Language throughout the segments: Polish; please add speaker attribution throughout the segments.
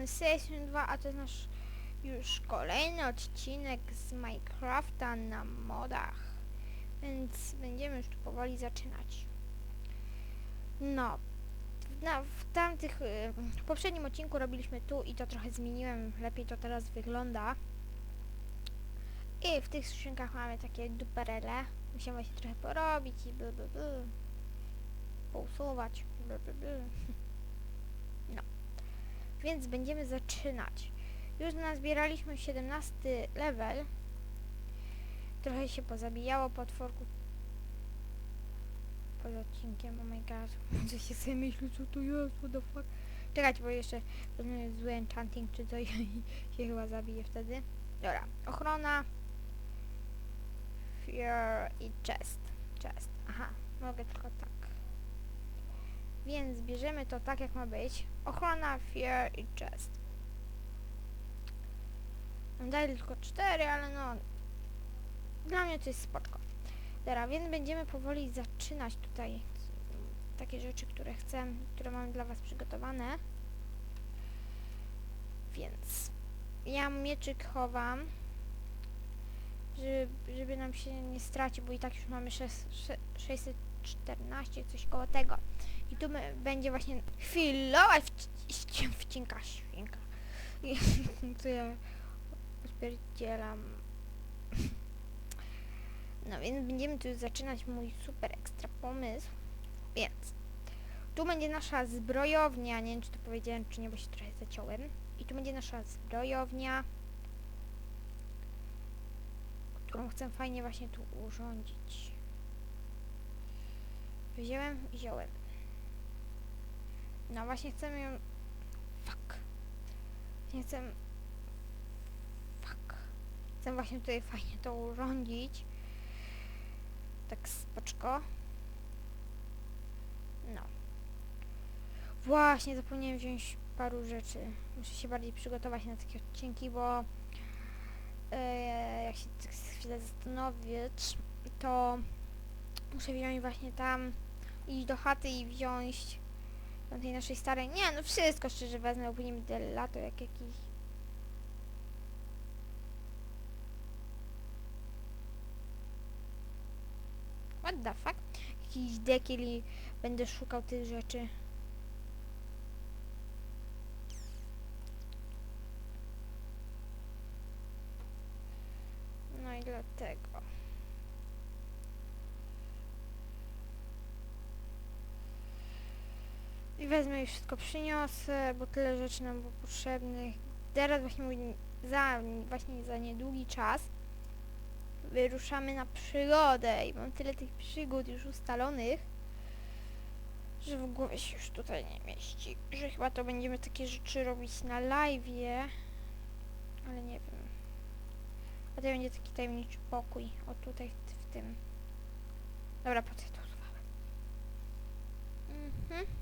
Speaker 1: strony Session 2, a to jest nasz już kolejny odcinek z Minecrafta na modach. Więc będziemy już tu powoli zaczynać. No, na, w tamtych, y, w poprzednim odcinku robiliśmy tu i to trochę zmieniłem, lepiej to teraz wygląda. I w tych skrzynkach mamy takie duperele. Musiałem właśnie trochę porobić i bla bla bla. Pousuwać. Bla bla bla. Więc będziemy zaczynać. Już nazbieraliśmy 17 level. Trochę się pozabijało potworków pod odcinkiem. Oh my god. Może się sobie myśli, co to jest, what the fuck. Czekajcie, bo jeszcze jest zły enchanting czy coś i się chyba zabije wtedy. Dobra, ochrona. Fear i chest. Chest. Aha, mogę tylko tak. Więc bierzemy to tak jak ma być. Ochrona, fear i chest. Daje tylko 4, ale no... Dla mnie to jest spoko. Dobra, więc będziemy powoli zaczynać tutaj takie rzeczy, które chcę, które mam dla was przygotowane. Więc ja mieczyk chowam, żeby, żeby nam się nie stracił, bo i tak już mamy szes- sze- 614, coś koło tego. I tu będzie właśnie chwilowa wci- wcinka świnka. Co ja spierdzielam. No więc będziemy tu zaczynać mój super ekstra pomysł. Więc tu będzie nasza zbrojownia. Nie wiem czy to powiedziałem czy nie, bo się trochę zaciąłem. I tu będzie nasza zbrojownia, którą chcę fajnie właśnie tu urządzić. Wziąłem, wziąłem. No właśnie chcemy ją... Fuck. Nie chcę... Fuck. Chcę właśnie tutaj fajnie to urządzić. Tak spoczko. No. Właśnie, zapomniałem wziąć paru rzeczy. Muszę się bardziej przygotować na takie odcinki, bo e, jak się tak chwilę zastanowić, to muszę wziąć właśnie tam, iść do chaty i wziąć do tej naszej starej... Nie, no wszystko szczerze wezmę, bo później będę lato jak jakiś... What the fuck? Jakiś dekiel i będę szukał tych rzeczy. No i dlatego. I wezmę już wszystko przyniosę, bo tyle rzeczy nam było potrzebnych. Teraz właśnie za, właśnie za niedługi czas wyruszamy na przygodę i mam tyle tych przygód już ustalonych, że w głowie się już tutaj nie mieści. Że chyba to będziemy takie rzeczy robić na live'ie, ale nie wiem. A to będzie taki tajemniczy pokój. O tutaj w, tym. Dobra, po co to? Mhm.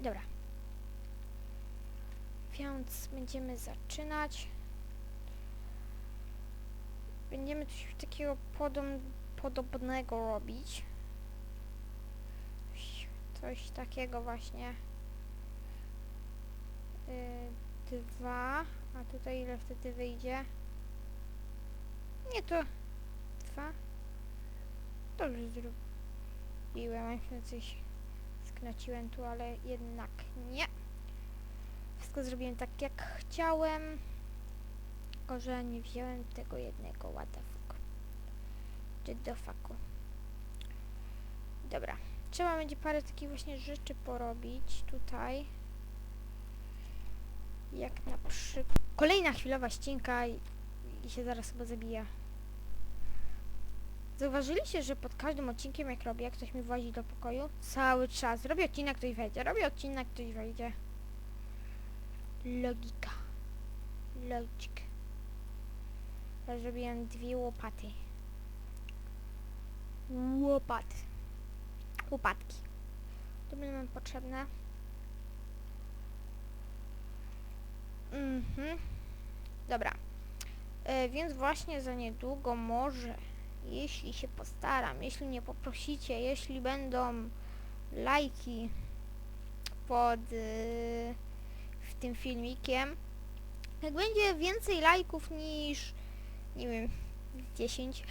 Speaker 1: Dobra. Więc będziemy zaczynać. Będziemy coś takiego podob podobnego robić. Coś, takiego właśnie. Yy, dwa. A tutaj ile wtedy wyjdzie? Nie to dwa. Dobrze zrobiłem. Myślę, coś sknaciłem tu, ale jednak nie. Wszystko zrobiłem tak jak chciałem. Tylko, że nie wziąłem tego jednego fuck. Czy do fucku. Dobra. Trzeba będzie parę takich właśnie rzeczy porobić tutaj. Jak na przykład... Kolejna chwilowa ścinka i, i się zaraz chyba zabija. Zauważyliście, że pod każdym odcinkiem jak robię, jak ktoś mi włazi do pokoju, cały czas robię odcinek, ktoś wejdzie, robię odcinek, ktoś wejdzie. Logika. Logic. Ja zrobiłem dwie łopaty. Łopaty. Łopatki. To będą nam potrzebne. Mhm. Dobra. E, więc właśnie za niedługo może, jeśli się postaram, jeśli mnie poprosicie, jeśli będą lajki pod y, w tym filmikiem. Jak będzie więcej lajków niż, nie wiem, 10,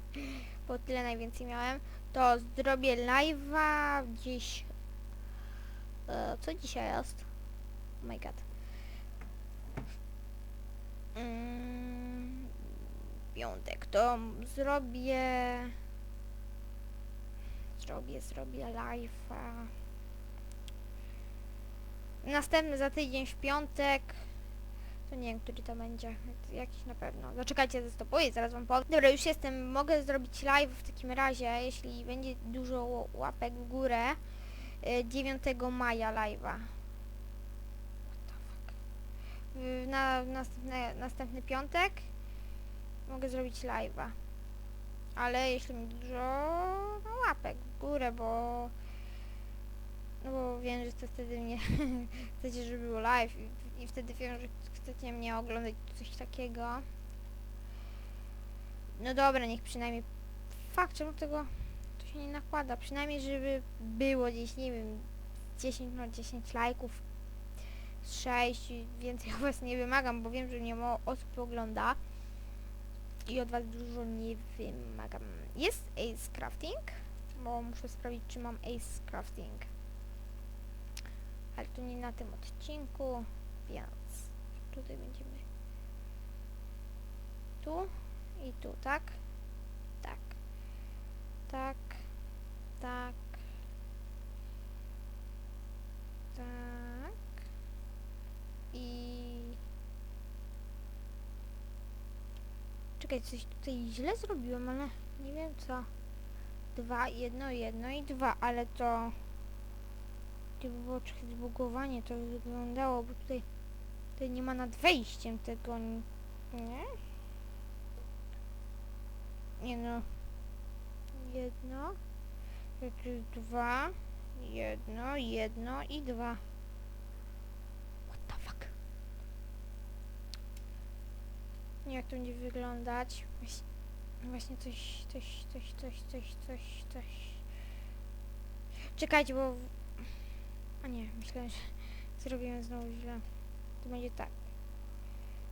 Speaker 1: bo tyle najwięcej miałem, to zrobię live'a gdzieś, e, co dzisiaj jest? Oh my god. Mm, piątek, to zrobię, zrobię, zrobię live'a. Następny za tydzień w piątek. To nie wiem, który to będzie. Jakiś na pewno. Zaczekajcie, zastopuję, zaraz wam powiem. Dobra, już jestem. Mogę zrobić live w takim razie, jeśli będzie dużo łapek w górę. y, 9 maja live'a. Y, Na następny, następny piątek mogę zrobić live'a. Ale jeśli będzie dużo no, łapek w górę, bo no bo wiem, że to wtedy mnie chcecie, żeby było live i, i wtedy wiem, że chcecie mnie oglądać coś takiego. No dobra, niech przynajmniej fakt, czemu tego to się nie nakłada, przynajmniej żeby było gdzieś, nie wiem, 10 no 10 lajków, 6, więcej od was nie wymagam, bo wiem, że nie mało osób ogląda i od was dużo nie wymagam. Jest Ace Crafting, bo muszę sprawdzić, czy mam Ace Crafting ale to nie na tym odcinku, więc tutaj będziemy tu i tu, tak? Tak. Tak. Tak. Tak. I... Czekaj, coś tutaj źle zrobiłem, ale nie wiem co. Dwa, jedno, jedno i dwa, ale to... Gdyby było trochę zbugowanie, to wyglądało, bo tutaj, tutaj nie ma nad wejściem tego, nie? Nie no. Jedno, to jest dwa, jedno, jedno i dwa. What the fuck? Nie wiem, jak to będzie wyglądać. Właśnie, coś, coś, coś, coś, coś, coś, coś. Czekajcie, bo a nie, myślałem, że zrobiłem znowu źle. To będzie tak.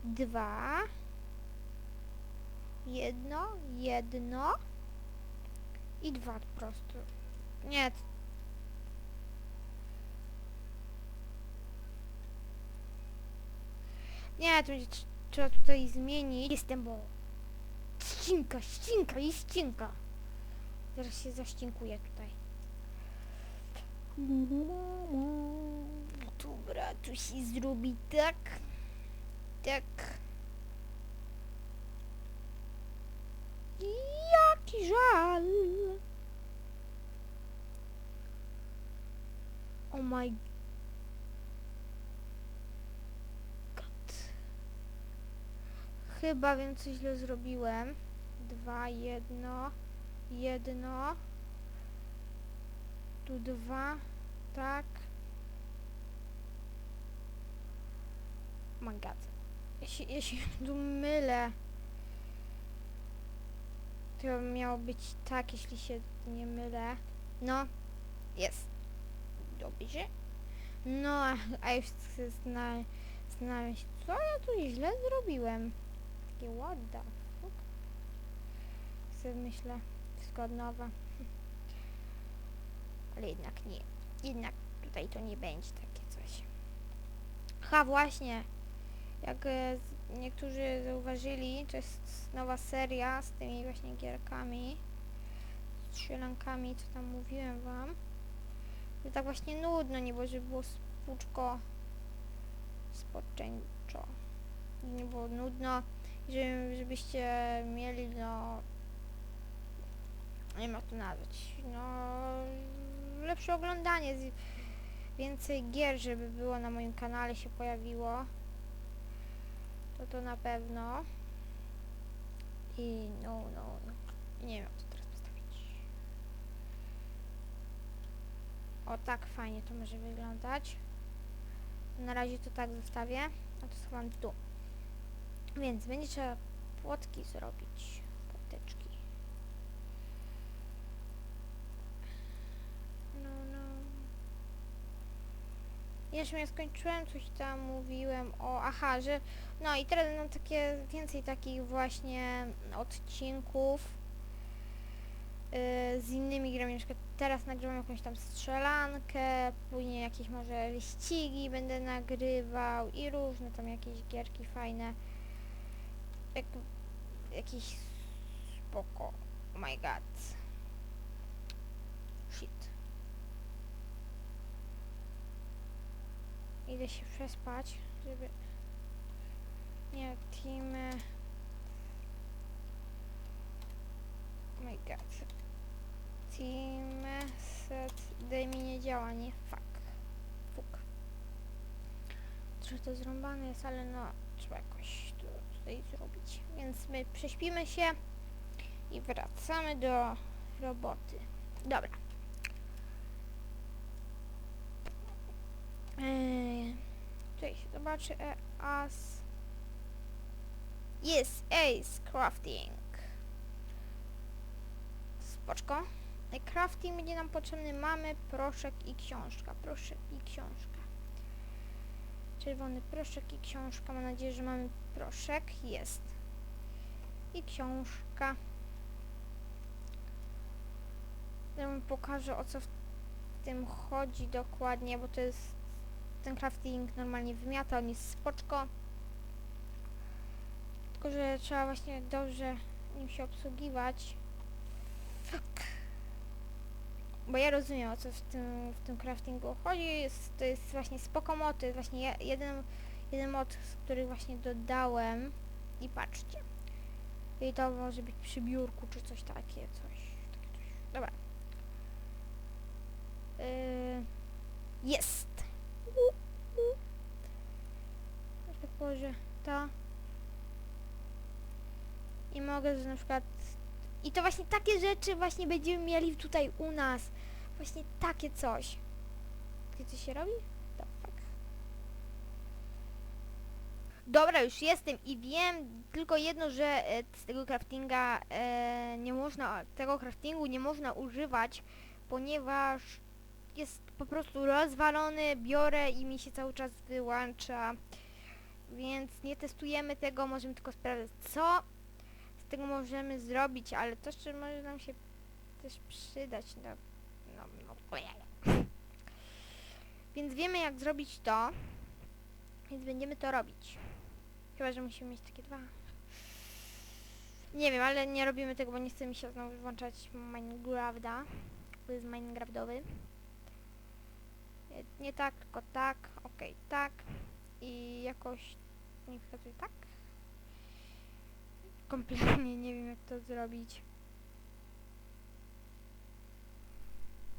Speaker 1: Dwa. Jedno, jedno. I dwa po prostu. Nie. Nie, to będzie trzeba tutaj zmienić. Jestem, bo... Ścinka, ścinka i ścinka. Zaraz się zaścinkuje tutaj. Dobra, tu się zrobi tak. Tak. Jaki żal. Oh my god. Chyba wiem, co źle zrobiłem. Dwa, jedno, jedno. Tu dwa, tak. God. Ja się, tu mylę. To miało być tak, jeśli się nie mylę. No, jest. Dobrze. No, a, już chcę zna, znaleźć, co ja tu źle zrobiłem. Takie what. Sobie myślę, wszystko od nowa. Ale jednak nie. Jednak tutaj to nie będzie takie coś. Ha, właśnie. Jak e, z- niektórzy zauważyli, to jest nowa seria z tymi właśnie gierkami, strzelankami, co tam mówiłem wam. Że tak właśnie nudno, nie było, żeby było spłuczko spoczęczo. Nie było nudno, żebyście mieli, no, nie jak to nazwać, no, lepsze oglądanie, więcej gier, żeby było na moim kanale się pojawiło. To to na pewno. I no, no, no. Nie wiem jak to teraz postawić. O tak fajnie to może wyglądać. Na razie to tak zostawię, a to schowam tu. Więc będzie trzeba płotki zrobić. Płoteczki. No, no. Jeszcze nie skończyłem, coś tam mówiłem o... Aha, że... No i teraz będą takie, więcej takich właśnie odcinków yy, z innymi grami. Na przykład teraz nagrywam jakąś tam strzelankę, później jakieś może wyścigi będę nagrywał i różne tam jakieś gierki fajne. Jak, jakieś spoko. Oh my god. Shit. Idę się przespać, żeby... Nie, team... Oh my god. Team set day mi nie działa, nie? Fuck. Fuck. Trochę to zrąbane jest, ale no trzeba jakoś to tutaj zrobić. Więc my prześpimy się i wracamy do roboty. Dobra. Eee, się zobaczy e, as Yes, Ace Crafting. Spoczko. E, Crafting będzie nam potrzebny. Mamy proszek i książka. Proszek i książka. Czerwony proszek i książka. Mam nadzieję, że mamy proszek. Jest. I książka. Ja wam pokażę o co w tym chodzi dokładnie, bo to jest ten crafting normalnie wymiata, on jest spoczko. Tylko, że trzeba właśnie dobrze nim się obsługiwać. Fuck. Bo ja rozumiem o co w tym, w tym craftingu chodzi. Jest, to jest właśnie spoko jest właśnie je- jeden, jeden mod, z których właśnie dodałem. I patrzcie. I to może być przy biurku, czy coś takie, coś, takie coś. Dobra. Yy, jest. Tak położę to. I mogę, na przykład... I to właśnie takie rzeczy właśnie będziemy mieli tutaj u nas. Właśnie takie coś. Takie coś się robi? The fuck? Dobra, już jestem i wiem tylko jedno, że e, z tego craftinga e, nie można, tego craftingu nie można używać, ponieważ jest po prostu rozwalony, biorę i mi się cały czas wyłącza. Więc nie testujemy tego, możemy tylko sprawdzić co z tego możemy zrobić, ale to jeszcze może nam się też przydać. No, no, no. Więc wiemy jak zrobić to, więc będziemy to robić. Chyba, że musimy mieć takie dwa. Nie wiem, ale nie robimy tego, bo nie chce mi się znowu włączać Minecrafta. To jest Minecraftowy. Nie, tak, tylko tak, okej, tak. I jakoś nie wskazuje tak. Kompletnie nie wiem jak to zrobić.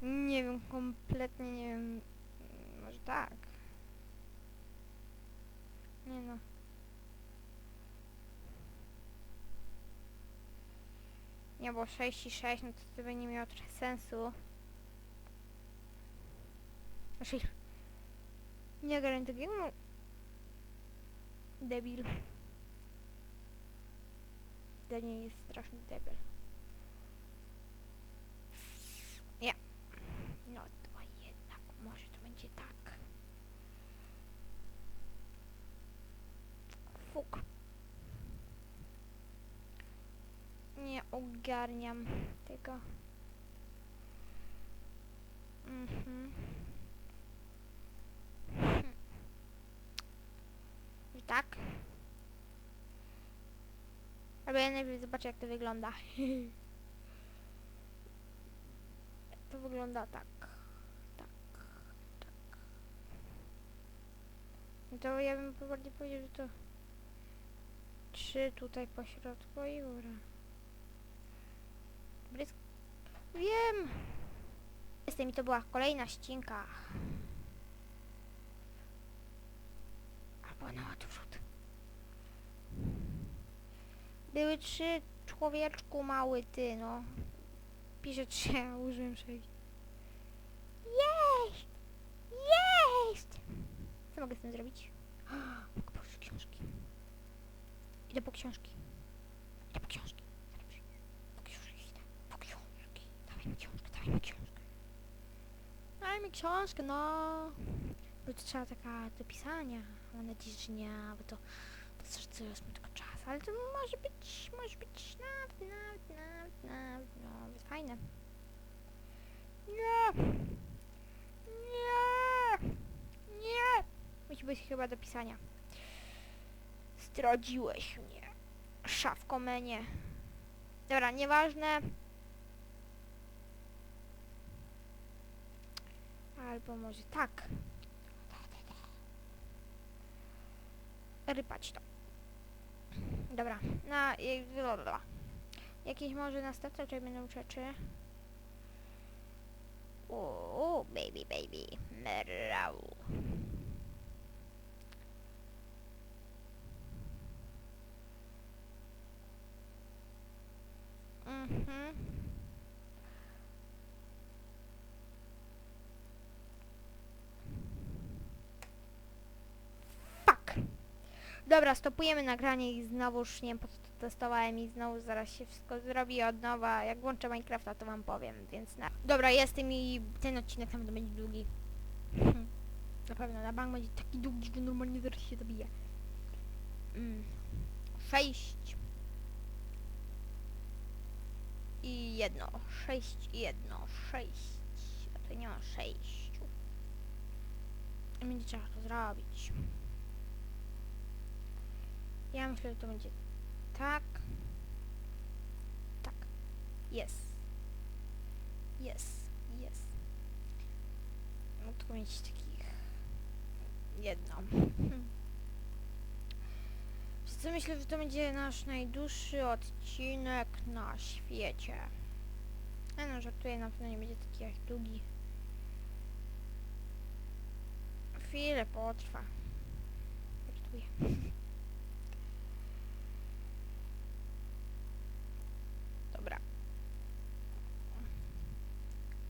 Speaker 1: Nie wiem, kompletnie nie wiem. Może tak. Nie no. Nie, bo 6 i 6, no to to by nie miało trochę sensu. Znaczy, nie grałem takiego debil. Daniel jest straszny debil. Ja. No to jednak może to będzie tak. Fuk. Nie ogarniam tego. Mhm. Hmm. I tak. Albo ja najpierw zobaczę jak to wygląda. to wygląda tak. Tak. Tak. No to ja bym bardziej powiedział, że to trzy tutaj po środku i góra. Brysk. Wiem! Jestem i to była kolejna ścinka. Albo na odwrót. Były trzy człowieczku mały ty, no. Pisze trzy, użyłem sześć. Jeść! Jeść! Co mogę z tym zrobić? Mogę położyć książki. Idę po książki. Idę po książki. Dobrze. Po książki idę. Po książki. Dawaj mi książkę, no. Bo to trzeba taka do pisania. Mam nadzieję, że nie, bo to, to coś co jest tylko czas. Ale to może być, może być nawet, nawet, nawet, nawet, nawet fajne. Nie! Nie! Nie! Musi być chyba do pisania. Zdradziłeś mnie. Szafko menie. Dobra, nieważne. Albo może tak. Rypać to. Dobra, na... blablabla. Jakieś może następne tutaj będą rzeczy. O, baby, baby. Merau. Mhm. Fuck. Dobra, stopujemy nagranie i znowuż nie wiem po co to testowałem i znowu zaraz się wszystko zrobi od nowa. Jak włączę Minecrafta to wam powiem, więc na... Dobra, jestem i ten odcinek pewno będzie długi. Hmm. Na pewno, na bank będzie taki długi, że normalnie zaraz się zabije. Mm. Sześć. I jedno. Sześć i jedno. Sześć. A to nie ma sześciu. Będzie trzeba to zrobić. Ja myślę, że to będzie tak. Tak. Jest. Jest. Jest. No tylko mieć takich. Wiesz Co myślę, że to będzie nasz najdłuższy odcinek na świecie. Ja no, żartuję, na pewno nie będzie taki jak długi. Chwilę potrwa. Żartuję. Dobra.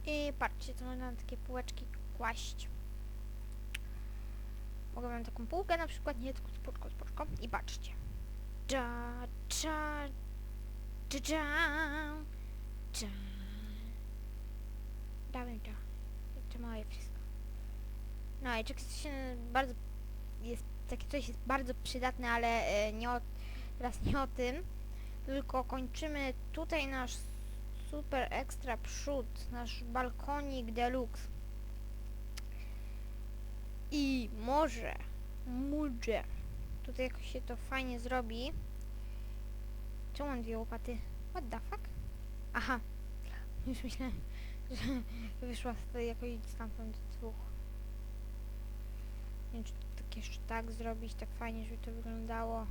Speaker 1: I patrzcie, to można na takie półeczki kłaść. Mogę mam taką półkę na przykład, nie tylko spoczko, spoczko. I patrzcie. Dża, dża, dża, dża. Dałem to. To moje wszystko. No i czegoś się bardzo jest, takie coś jest bardzo przydatne, ale e, nie o, teraz nie o tym. Tylko kończymy tutaj nasz super ekstra przód, nasz balkonik deluxe. I może, może, tutaj jakoś się to fajnie zrobi. Czemu mam dwie łopaty? What the fuck? Aha, już myślałem, że wyszła z jakoś stamtąd dwóch. Nie wiem, czy to tak jeszcze tak zrobić, tak fajnie, żeby to wyglądało.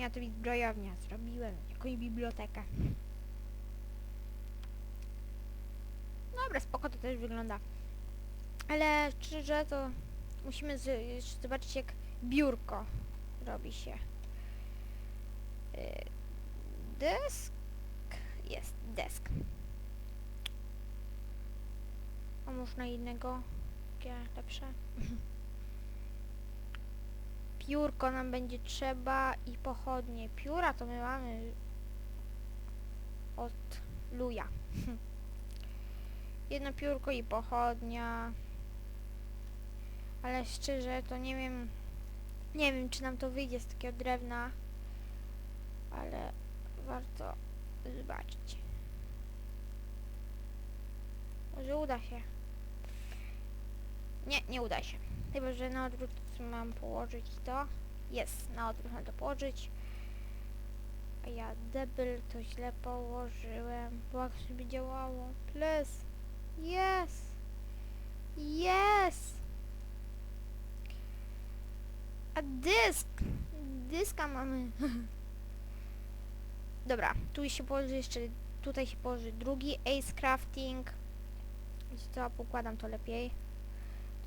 Speaker 1: Miała to zbrojownia, zrobiłem jakąś bibliotekę. Dobra, spoko to też wygląda. Ale szczerze to musimy zobaczyć jak biurko robi się. Y, Desk jest desk. A można innego? Jakie lepsze? Piórko nam będzie trzeba i pochodnie. Pióra to my mamy od luja. Jedno piórko i pochodnia. Ale szczerze to nie wiem. Nie wiem czy nam to wyjdzie z takiego drewna. Ale warto zobaczyć. Może uda się. Nie, nie uda się. Chyba, że na odwrót mam położyć to. Jest, na odwrót mam to położyć. A ja debil to źle położyłem. Bo jak sobie działało. Plus. Yes. Yes. A dysk. Dyska mamy. Dobra, tu się położy jeszcze, tutaj się położy drugi Ace Crafting. Wiecie co, pokładam to lepiej.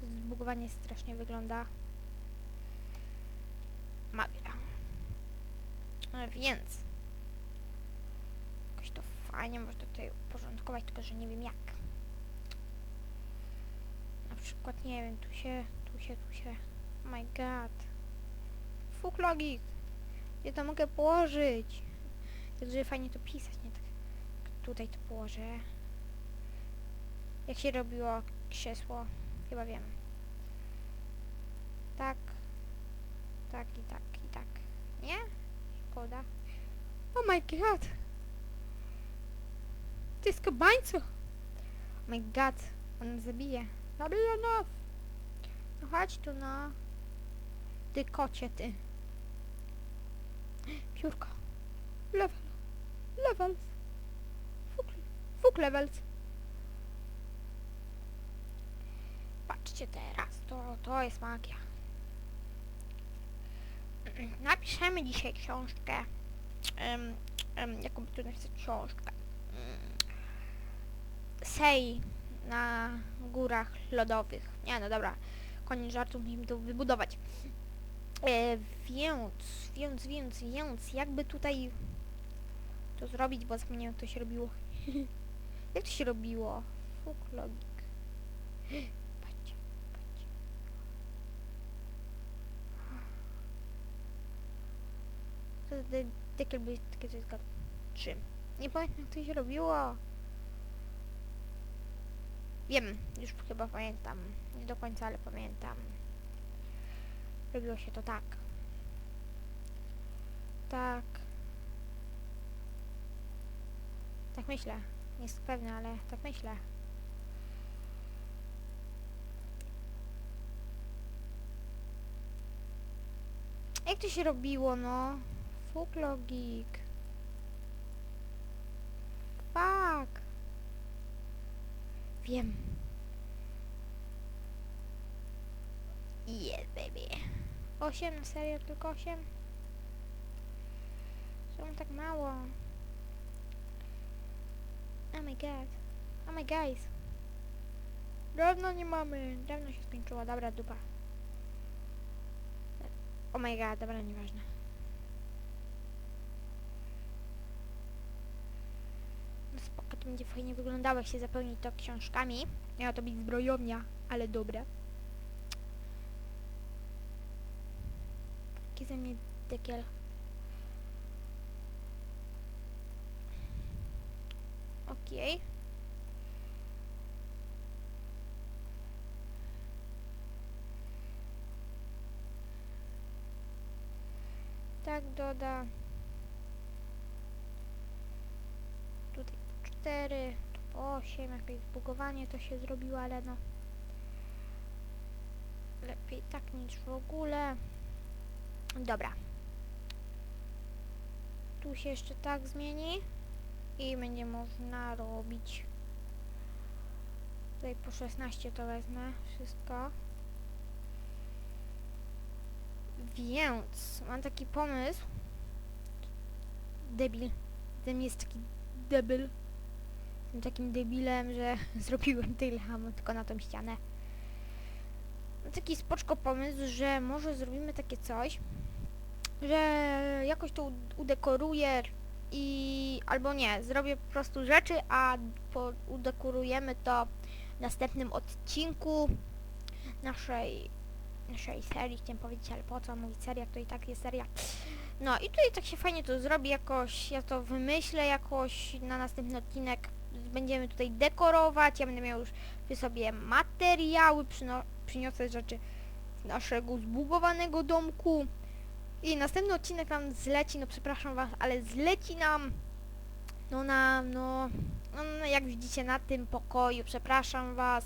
Speaker 1: To zbugowanie strasznie wygląda. Magia. No więc. Jakoś to fajnie można tutaj uporządkować, tylko że nie wiem jak. Na przykład, nie wiem, tu się, tu się, tu się. Oh my god. Fuck logik. Gdzie to mogę położyć? Tak, żeby fajnie to pisać, nie tak. Tutaj to położę. Jak się robiło krzesło? Chyba wiem. Tak. Tak i tak i tak. Nie? Szkoda. Oh my god. Ty skabańcu. Oh my god. On zabije. Zabije nas. No chodź tu no. Ty kocie ty. Piórko. Level. Levels. Fuk, fuk levels. Patrzcie teraz, to, to jest magia. Napiszemy dzisiaj książkę. Um, um, jaką tu napisać książkę? Sej na górach lodowych. Nie no dobra, koniec żartu, musimy to wybudować. E, więc, więc, więc, więc, jakby tutaj to zrobić, bo zapomniałem jak to się robiło. jak to się robiło? Fuk. Patrzcie, patrzcie. To de- dekiel by takie coś zgadł. Trzy. Nie pamiętam jak to się robiło. Wiem, już chyba pamiętam. Nie do końca, ale pamiętam. Robiło się to tak. Tak. Tak myślę. Nie jest pewna, ale tak myślę. Jak to się robiło, no? Fuk logik. Fuck. Wiem. Yes, baby. Osiem, serio tylko osiem? Czemu tak mało? Oh my god. Oh my guys. Dawno nie mamy. Dawno się skończyło. Dobra, dupa. Oh my god, dobra, nieważne. No spoko, to będzie fajnie wyglądało, się zapełni to książkami. Miała to być zbrojownia, ale dobre. Jaki ze mnie dekiel. Okej. Tak doda. Tutaj po 4, tu po 8, jakieś zbugowanie to się zrobiło, ale no. Lepiej tak niż w ogóle. Dobra. Tu się jeszcze tak zmieni i będzie można robić tutaj po 16 to wezmę wszystko więc mam taki pomysł debil ten jest taki debil takim debilem, że zrobiłem tyle tylko na tą ścianę taki spoczko pomysł, że może zrobimy takie coś że jakoś to ud- udekoruję i albo nie, zrobię po prostu rzeczy, a po, udekorujemy to w następnym odcinku naszej naszej serii, chciałem powiedzieć, ale po co mówić seria, to i tak jest seria. No i tutaj tak się fajnie to zrobi jakoś, ja to wymyślę jakoś na następny odcinek. Będziemy tutaj dekorować, ja będę miał już sobie materiały, przyniosę rzeczy z naszego zbugowanego domku. I następny odcinek nam zleci, no przepraszam was, ale zleci nam no na, no, no, no jak widzicie na tym pokoju, przepraszam was.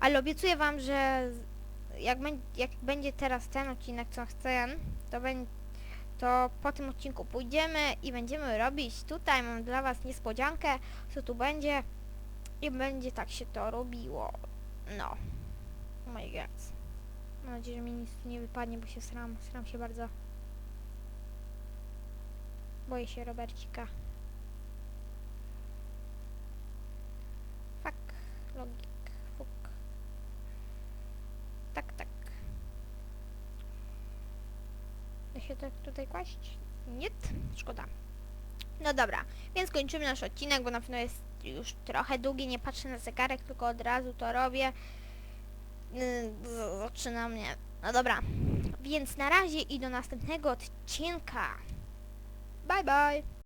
Speaker 1: Ale obiecuję wam, że jak, jak będzie teraz ten odcinek, co chcę, to będzie to po tym odcinku pójdziemy i będziemy robić tutaj, mam dla was niespodziankę, co tu będzie i będzie tak się to robiło. No. Oh my god. Mam nadzieję, że mi nic tu nie wypadnie, bo się sram, sram się bardzo. Boję się Robercika. Fuck. Logik. Fuk. Tak, tak. Się tak tutaj kłaść? Nie, szkoda. No dobra, więc kończymy nasz odcinek, bo na pewno jest już trochę długi, nie patrzę na zegarek, tylko od razu to robię. Z- Zaczyna mnie. No dobra, więc na razie i do następnego odcinka. Bye bye.